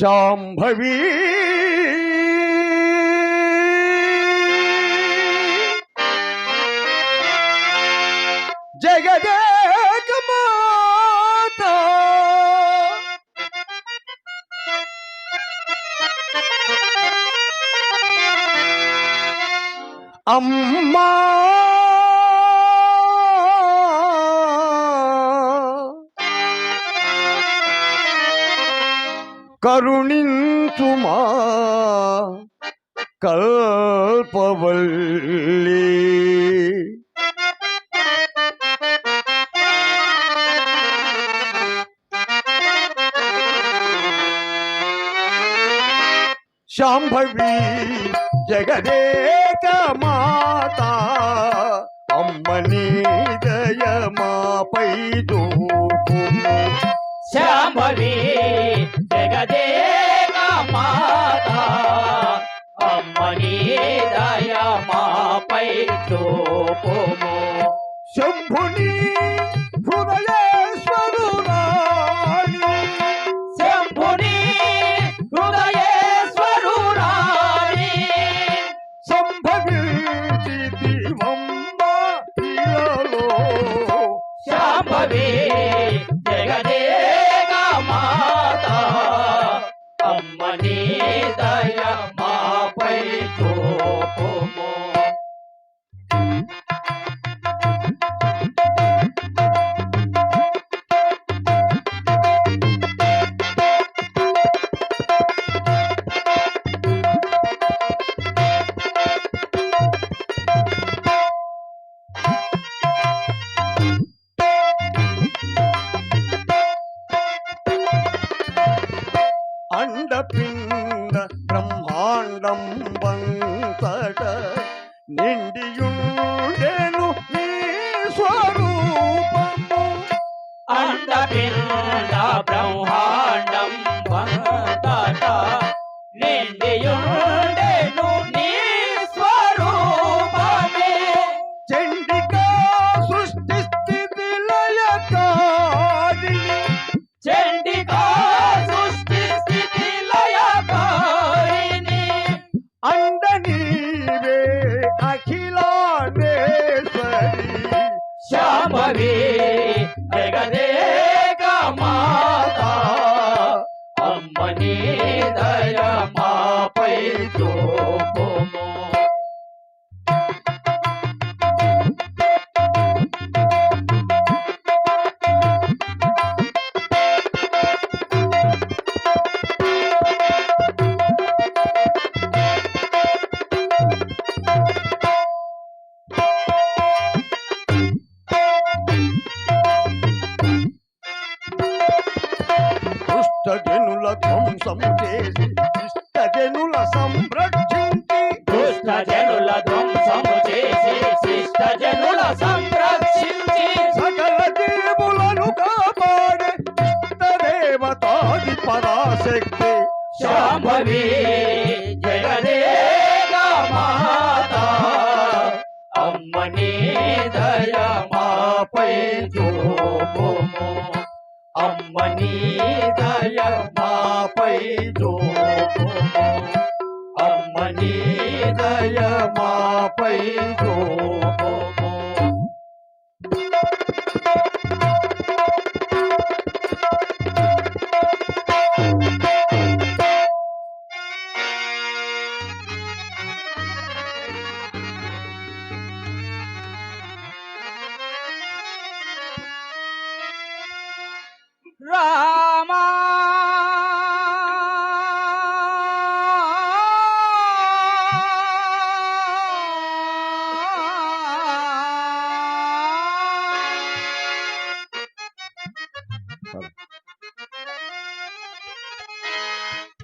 శాంభవి జగదేక మాత అమ్మా కరుణించుమా కల్పవల్లి శాంభవి జగదేక మాత అమ్మని దయమాపై దూకుము శాంభవి దుష్టజనుల ధ్వంసము చేసి ఇష్టజనుల సంరక్షించి. దుష్ట జనుల ధ్వంసము చేసి శిష్ట జనుల సంరక్షించి. సకల జీవులను కాపాడే ఇష్టదేవతాది పరాశక్తి. శాంభవి జగదేక మాత అమ్మని దయ మాపై చూపుము మాపై చూపుము అమ్మని దయ మాపై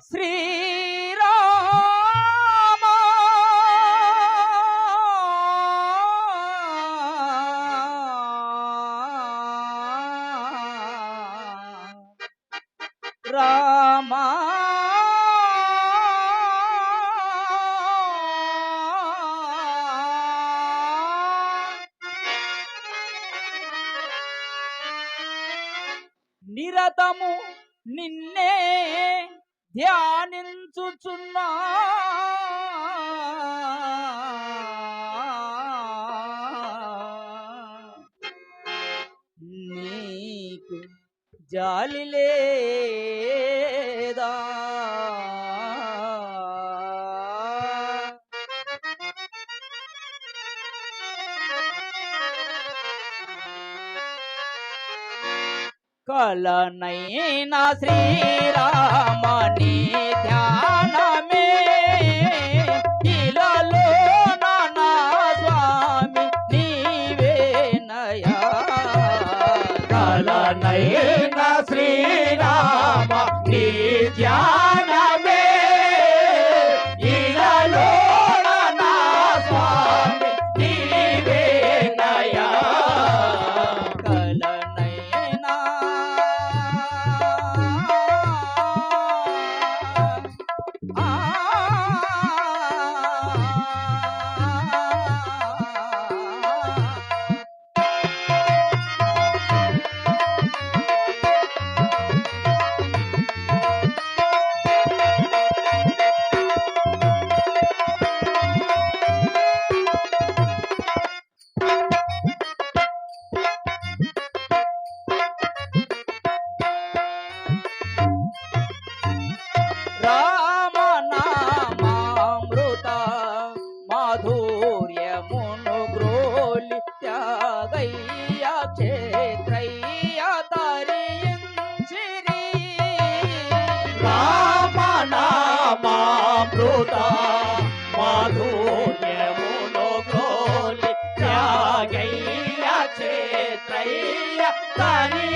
శ్రీరామ. రామ. నిరతము ధ్యానించుచున్నా. నీకు జాలిలే బలనైనా శ్రీరామని ధ్యానమే. ఇలలో నా స్వామి నీవేనయా బలనైనా శ్రీరామ నీ ధ్యాన Tani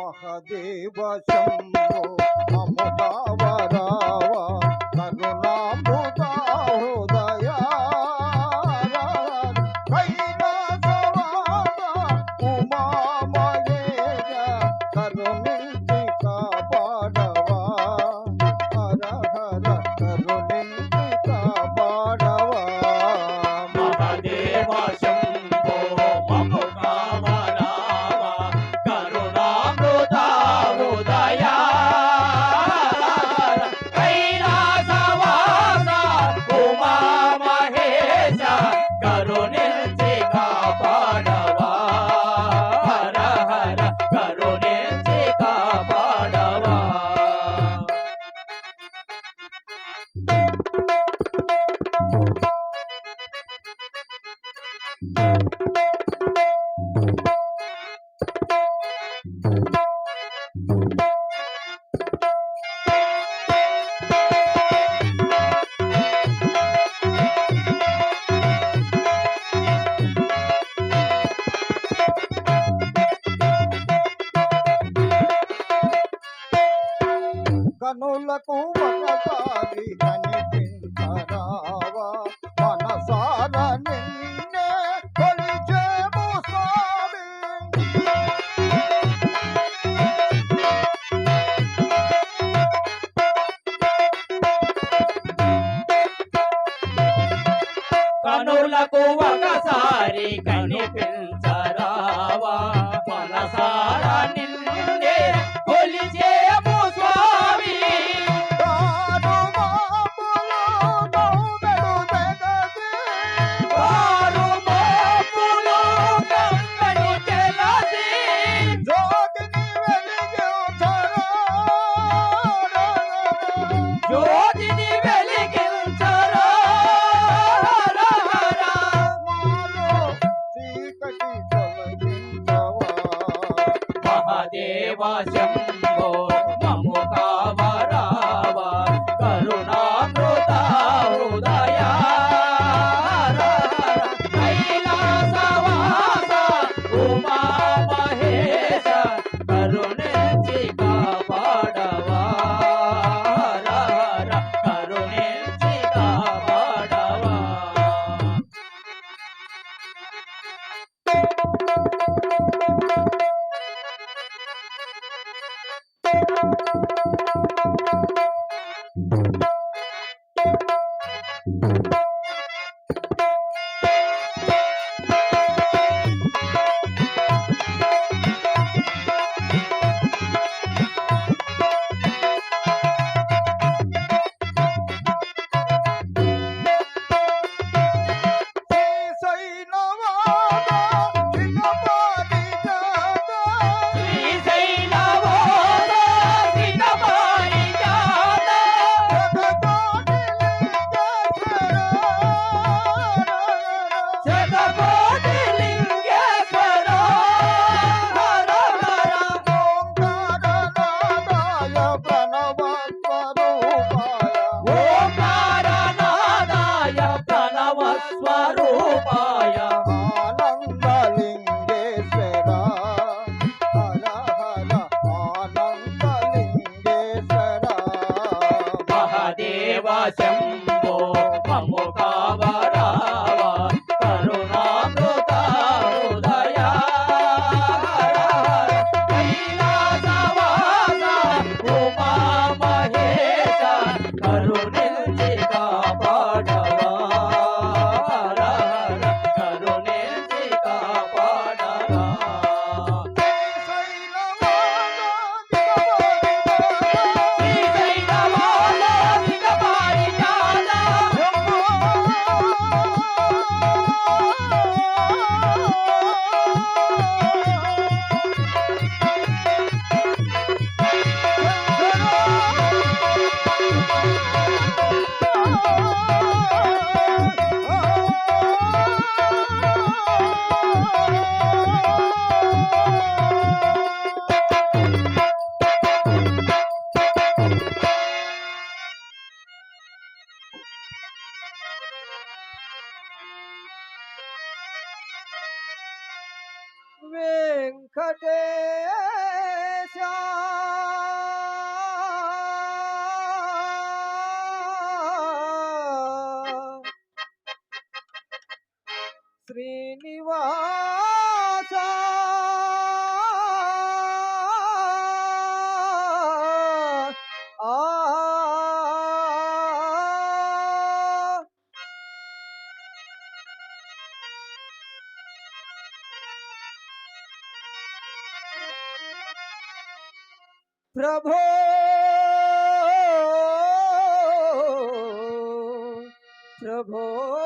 మహదేవ శంభో మమతావరావ కరుణామృత ఒకసారి కనిపించ Oh! ঘটে प्रभो। प्रभो।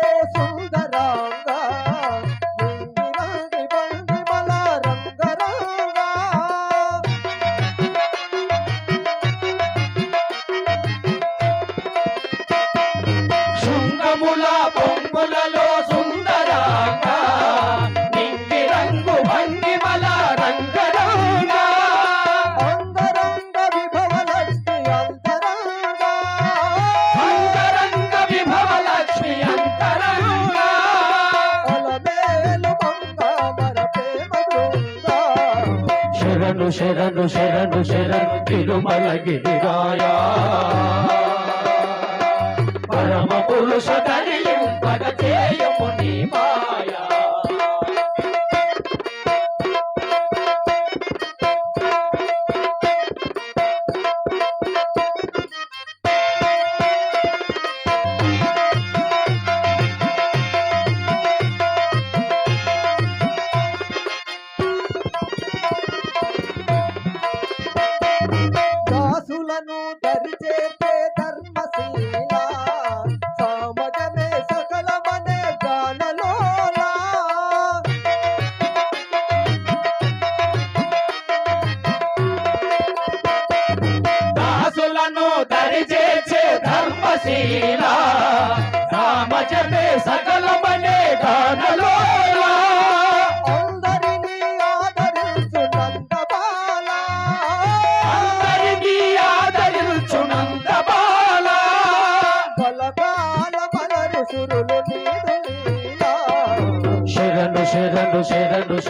ಸುಳ್ಳು శరణు శరణు శరణు తిరుమల గిరిరాయ పరమ పురుష కరియం పగచేయము నీ మాయ.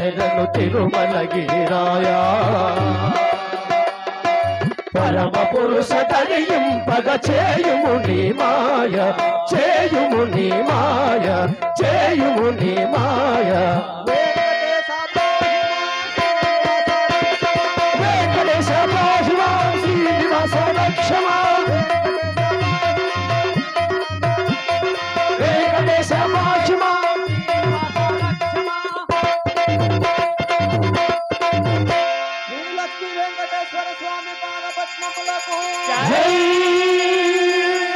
శరణు తిరుమలగిరాయా పరమ పురుష తరియింపగ చేయుము నీ మాయ చేయుము మాయ చేయుము మాయ.